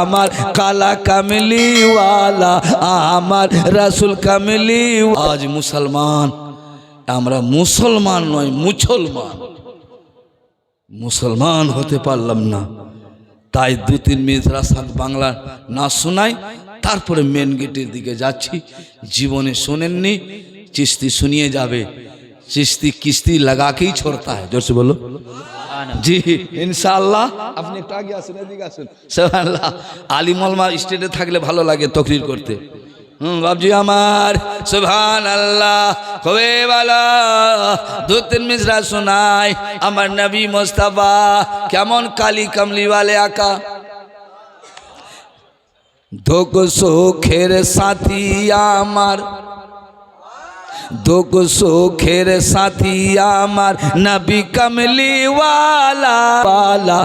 আমার কালা কামলিওয়ালা, আমার রাসুল কামিলি আজ মুসলমান, আমরা মুসলমান নয় মুসলমান মুসলমান হতে পারলাম না। তাই দু তিন মিনিট রাস্তা বাংলা না শোনাই, তারপরে মেন গেটের দিকে যাচ্ছি। জীবনে শোনেননি, চিস্তি শুনিয়ে যাবে। চিস্তি কিস্তি লাগাকেই ছড়তা হয় জোরসে বলো। জি, ইনশাআল্লাহ। আপনি একটু আগে আসুন, এদিকে আসুন। সুবহানাল্লাহ। আলিমলমা স্টেটে থাকলে ভালো লাগে তকরির করতে। হুম বাবজি আমার সুবহান আল্লাহ কবে দু তিন মিসরা শোনাই আমার নবী মোস্তাফা, কেমন কালি কামলি वाले আকা। দুঃখ সুখের সাথী আমার। দুঃখ সুখের সাথী আমার নবী কমলিওয়ালা ওয়ালা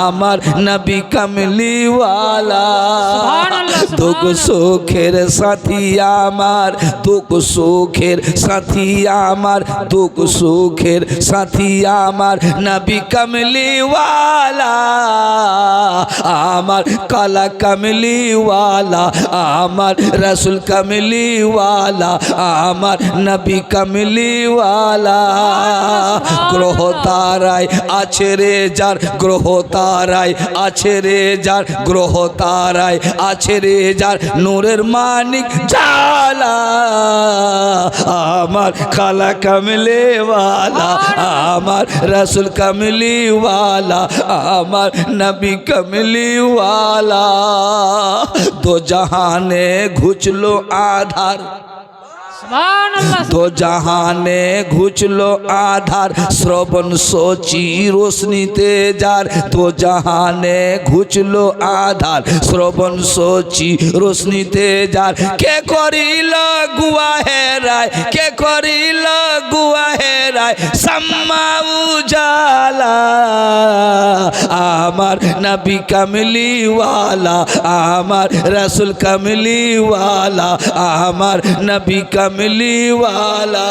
আমার নবী কমলিওয়ালা সুবহানাল্লাহ, দুঃখ সুখের সাথী আমার দুঃখ সুখের সাথী আমার দুঃখ সুখের সাথী আমার নবী কমলিওয়ালা আমার কালা কমলিওয়ালা আমার রসুল কমলিওয়ালা আমার নবী কমলিওয়ালা। গ্রহ তারায় আছে রে যার, গ্রহ তারায় আছে রে যার, গ্রহ তারায় আছে রে যার। নূরের মানিক জালা, আমার খালা কমলেওয়ালা, আমার রসুল কমলিওয়ালা, আমার নবী কমলিওয়ালা। দো জাহানে ঘুচলো আধার। সুবহানাল্লাহ তো জাহানে ঘুচলো আধার শ্রবণ সচি রোশনিতে যার তো জাহানে ঘুচলো আধার শ্রবণ সচি রোশনিতে যার কে করিল গুয়া হেরায় কে করিল গুয়া হেরায় সাম্মা উজালা আমার নবী কামলিওয়ালা, আমার রসুল কামলিওয়ালা, আমার নবী কামলিওয়ালা।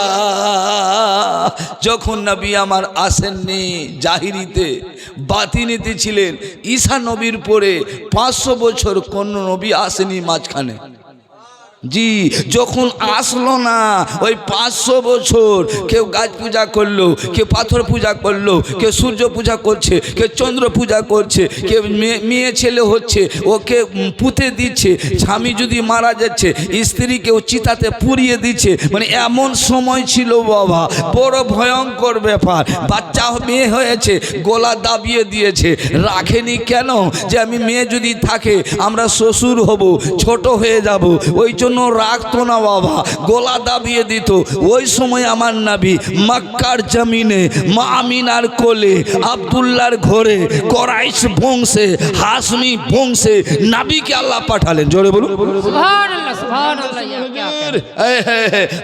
যখন নবী আমার আসেননি জাহিরিতে, বাতিনিতে ছিলেন, ঈশা নবীর পরে পাঁচশো বছর কোন নবী আসেনি মাঝখানে। জি, যখন আসলো না, ওই পাঁচশো বছর কেউ গাছ পূজা করল, কেউ পাথর পূজা করল, কেউ সূর্য পূজা করছে, কেউ চন্দ্র পূজা করছে, কেউ মেয়ে- ছেলে হচ্ছে, ওকে পুঁতে দিচ্ছে, স্বামী যদি মারা যাচ্ছে, স্ত্রী কেউ চিতাতে পুড়িয়ে দিচ্ছে মানে এমন সময় ছিল বাবা, বড় ভয়ঙ্কর ব্যাপার। বাচ্চা মেয়ে হয়েছে, গোলা দাবিয়ে দিয়েছে, রাখেনি কেন? যে আমি মেয়ে যদি থাকে, আমরা শ্বশুর হব, ছোট হয়ে যাব, ওই জন্য রাখতো না বাবা গোলা দাবিয়ে দিত। ওই সময় আমার নাবি মক্কার জমিনে মা আমিনার কোলে আবদুল্লার ঘরে করাইশ বংশে হাসমি বংশে নাবিকে আল্লাহ পাঠালেন। জোরে বলুন।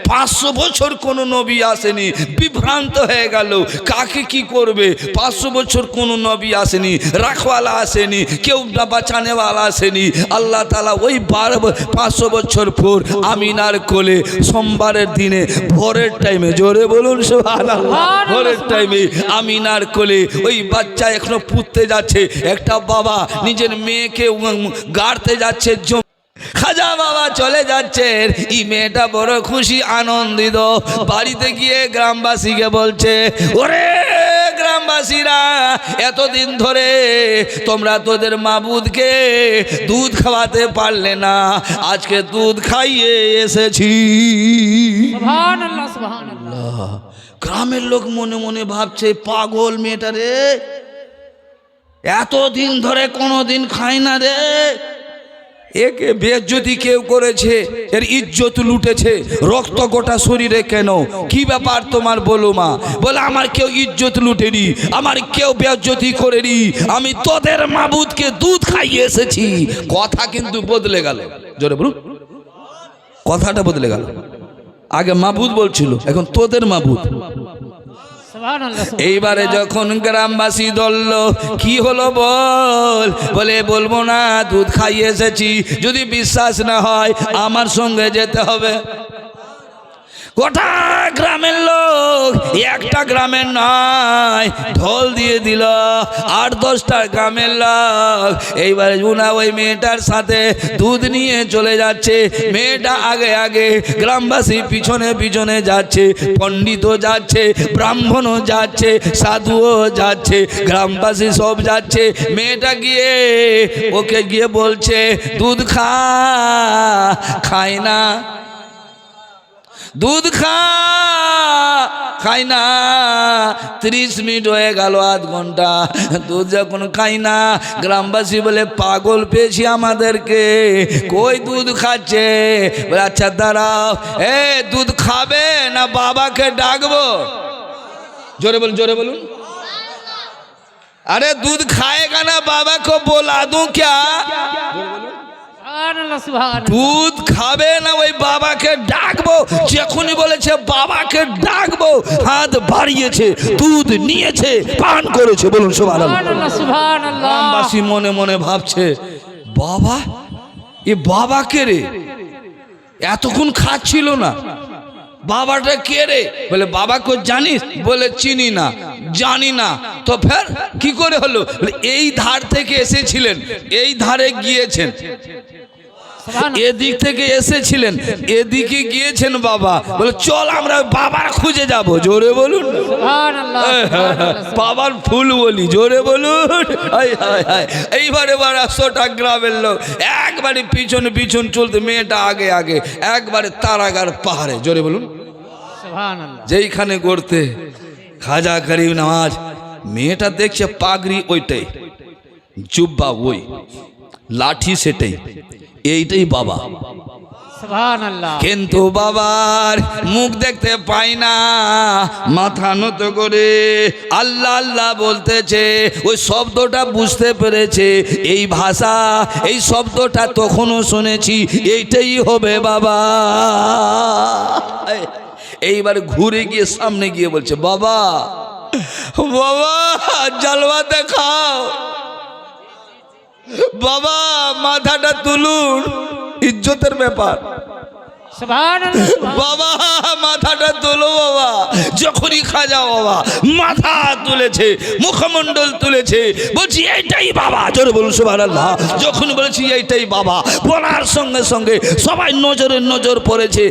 পাঁচশো বছর কোন নবী আসেনি বিভ্রান্ত হয়ে গেল। কাকে কি করবে? পাঁচশো বছর কোন নবী আসেনি রাখওয়ালা আসেনি কেউ বাঁচানেওয়ালা আসেনি। আল্লাহ তালা ওই বারো পাঁচশো বছর পর আমিনার কোলে সোমবারের দিনে ভোরের টাইমে জোরে বলুন ভোরের টাইমে আমিনার কোলে ওই বাচ্চা এখনও পুঁততে যাচ্ছে একটা বাবা নিজের মেয়েকে গাড়তে যাচ্ছে জমি খাজা বাবা চলে যাচ্ছেন এই মেয়েটা বড় খুশি আনন্দিত বাড়িতে গিয়ে গ্রামবাসীকে বলছে ওরে গ্রামবাসীরা এতদিন ধরে তোমরা তোদের মাবুদকে দুধ খাওয়াতে পারলে না আজকে দুধ খাইয়ে এসেছি। গ্রামের লোক মনে মনে ভাবছে পাগল মেয়েটা রে এতদিন ধরে কোনো দিন খায় না রে। একে বেজ্জতি কেউ করেছে, এর ইজ্জত লুটেছে, রক্ত গোটা শরীরে কেন? কি ব্যাপার তোমার বলো মা? বলে, আমার কেউ ইজ্জত লুটেনি, আমার কেউ বেজ্জতি করেনি, আমি তোদের মাবুদকে দুধ খাইয়ে এসেছি। কথা কিন্তু বদলে গেল। জোরে বলুন। কথাটা বদলে গেল। আগে মাবুদ বলছিল, এখন তোদের মাবুদ। এইবারে যখন গ্রামবাসী দলল কি হলো বল? বলে বলব না দুধ খাইয়ে এসেছি। যদি বিশ্বাস না হয় আমার সঙ্গে যেতে হবে। গোটা গ্রামের লোক একটা গ্রামের নয়, ঢোল দিয়ে দিল। আট দশটা গ্রামের লোক। এইবারে জুনা ওই মেয়েটার সাথে দুধ নিয়ে চলে যাচ্ছে। মেয়েটা আগে আগে গ্রামবাসী পিছনে পিছনে যাচ্ছে, পণ্ডিতও যাচ্ছে, ব্রাহ্মণও যাচ্ছে, সাধুও যাচ্ছে, গ্রামবাসী সব যাচ্ছে। মেয়েটা গিয়ে ওকে গিয়ে বলছে, দুধ খা, খায় না। দুধ খা খাই না ত্রিশ মিনিট হয়ে গেল আধ ঘন্টা দুধ যখন খাই না গ্রামবাসী বলে পাগল পেয়েছি আমাদেরকে কই দুধ খাচ্ছে বলে আচ্ছা দাঁড়াও এ দুধ খাবে না বাবাকে ডাকবো জোরে বলুন জোরে বলুন अरे दूध खाएगा ना बाबा को बोला दूं क्या সুবহান আল্লাহ সুবহান দুধ খাবে না ওই বাবাকে ডাকবো? যখনই বলেছে বাবাকে ডাকবো হাত বাড়িয়েছে দুধ নিয়েছে পান করেছে বলুন গ্রামবাসী মনে মনে ভাবছে বাবা এ বাবা কে রে? এতক্ষণ খাচ্ছিল না। বাবাটা কে রে? বলে বাবাকে জানিস? বলে চিনি না জানি না। তো ফের কি করে হলো? এই ধার থেকে এসেছিলেন এই ধারে গিয়েছেন। এদিক থেকে এসেছিলেন। এদিকে গিয়েছেন বাবা। বলে চল আমরা বাবার খুঁজে যাব। জোরে বলুন। সুবহান আল্লাহ সুবহান বাবার ফুল বলি জোরে বলুন। হায় হায় হায়। এইবার এবার একশোটা গ্রামের লোক একবারে পিছনে পিছন চলতে মেয়েটা আগে আগে একবারে তারাগার পাহাড়ে। জোরে বলুন। যেইখানে করতে খাজা করিম নামাজ মেয়েটা দেখছে পাগড়ি ওইটাই জুব্বা ওই। লাঠি সেটাই। এইটাই বাবা। কিন্তু বাবার মুখ দেখতে পাই না মাথা নত করে আল্লাহ আল্লাহ বলতেছে ওই শব্দটা বুঝতে পেরেছে এই ভাষা এই শব্দটা তখনও শুনেছি এইটাই হবে বাবা। এইবার ঘুরে গিয়ে সামনে গিয়ে বলছে বাবা বাবা জালওয়া দেখাও। বাবা মাথাটা তুলুন। ইজ্জতের ব্যাপার। বাবা মাথাটা তোলো বাবা। যখনই খাজা বাবা মাথা তুলেছে মুখমণ্ডল তুলেছে বলছি এইটাই বাবা। জোরে বলুন সুবাহ আল্লাহ যখন বলেছি এইটাই বাবা। বলার সঙ্গে সঙ্গে সবাই নজরে নজর পড়েছে।